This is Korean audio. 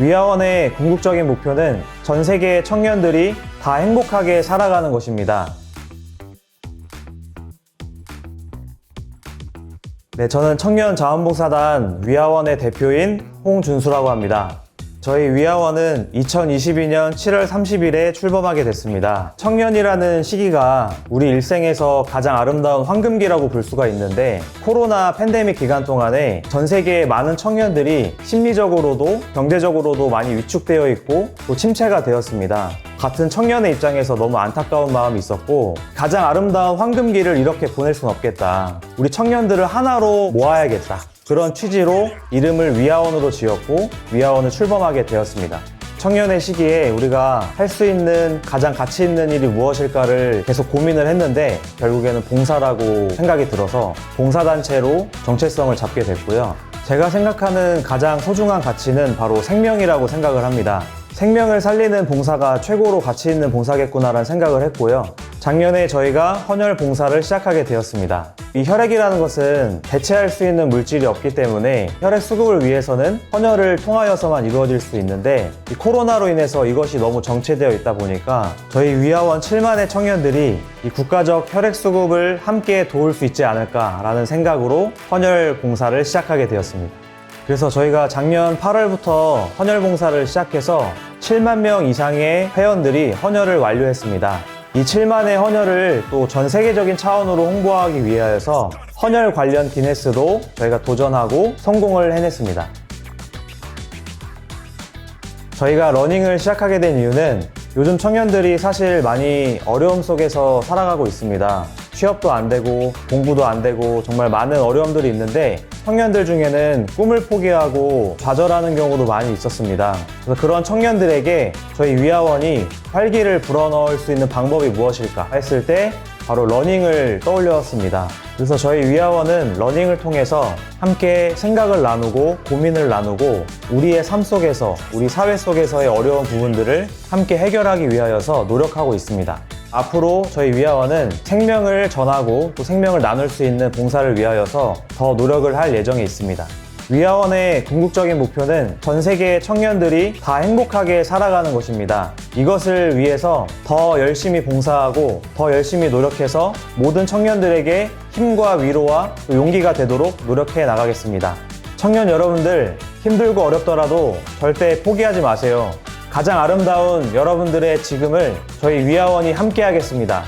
위아원의 궁극적인 목표는 전 세계 청년들이 다 행복하게 살아가는 것입니다. 네, 저는 청년 자원봉사단 위아원의 대표인 홍준수라고 합니다. 저희 위아원은 2022년 7월 30일에 출범하게 됐습니다. 청년이라는 시기가 우리 일생에서 가장 아름다운 황금기라고 볼 수가 있는데 코로나 팬데믹 기간 동안에 전 세계의 많은 청년들이 심리적으로도 경제적으로도 많이 위축되어 있고 또 침체가 되었습니다. 같은 청년의 입장에서 너무 안타까운 마음이 있었고 가장 아름다운 황금기를 이렇게 보낼 순 없겠다. 우리 청년들을 하나로 모아야겠다. 그런 취지로 이름을 위아원으로 지었고 위아원을 출범하게 되었습니다. 청년의 시기에 우리가 할 수 있는 가장 가치 있는 일이 무엇일까를 계속 고민을 했는데 결국에는 봉사라고 생각이 들어서 봉사단체로 정체성을 잡게 됐고요. 제가 생각하는 가장 소중한 가치는 바로 생명이라고 생각을 합니다. 생명을 살리는 봉사가 최고로 가치 있는 봉사겠구나라는 생각을 했고요. 작년에 저희가 헌혈 봉사를 시작하게 되었습니다. 이 혈액이라는 것은 대체할 수 있는 물질이 없기 때문에 혈액 수급을 위해서는 헌혈을 통하여서만 이루어질 수 있는데 이 코로나로 인해서 이것이 너무 정체되어 있다 보니까 저희 위아원 7만의 청년들이 이 국가적 혈액 수급을 함께 도울 수 있지 않을까라는 생각으로 헌혈 봉사를 시작하게 되었습니다. 그래서 저희가 작년 8월부터 헌혈 봉사를 시작해서 7만 명 이상의 회원들이 헌혈을 완료했습니다. 이 7만의 헌혈을 또 전 세계적인 차원으로 홍보하기 위하여서 헌혈 관련 기네스도 저희가 도전하고 성공을 해냈습니다. 저희가 러닝을 시작하게 된 이유는 요즘 청년들이 사실 많이 어려움 속에서 살아가고 있습니다. 취업도 안 되고 공부도 안 되고 정말 많은 어려움들이 있는데 청년들 중에는 꿈을 포기하고 좌절하는 경우도 많이 있었습니다. 그래서 그런 청년들에게 저희 위아원이 활기를 불어넣을 수 있는 방법이 무엇일까 했을 때 바로 러닝을 떠올렸습니다. 그래서 저희 위아원은 러닝을 통해서 함께 생각을 나누고 고민을 나누고 우리의 삶 속에서 우리 사회 속에서의 어려운 부분들을 함께 해결하기 위하여서 노력하고 있습니다. 앞으로 저희 위아원은 생명을 전하고 또 생명을 나눌 수 있는 봉사를 위하여서 더 노력을 할 예정에 있습니다. 위아원의 궁극적인 목표는 전 세계 청년들이 다 행복하게 살아가는 것입니다. 이것을 위해서 더 열심히 봉사하고 더 열심히 노력해서 모든 청년들에게 힘과 위로와 또 용기가 되도록 노력해 나가겠습니다. 청년 여러분들 힘들고 어렵더라도 절대 포기하지 마세요. 가장 아름다운 여러분들의 지금을 저희 위아원이 함께 하겠습니다.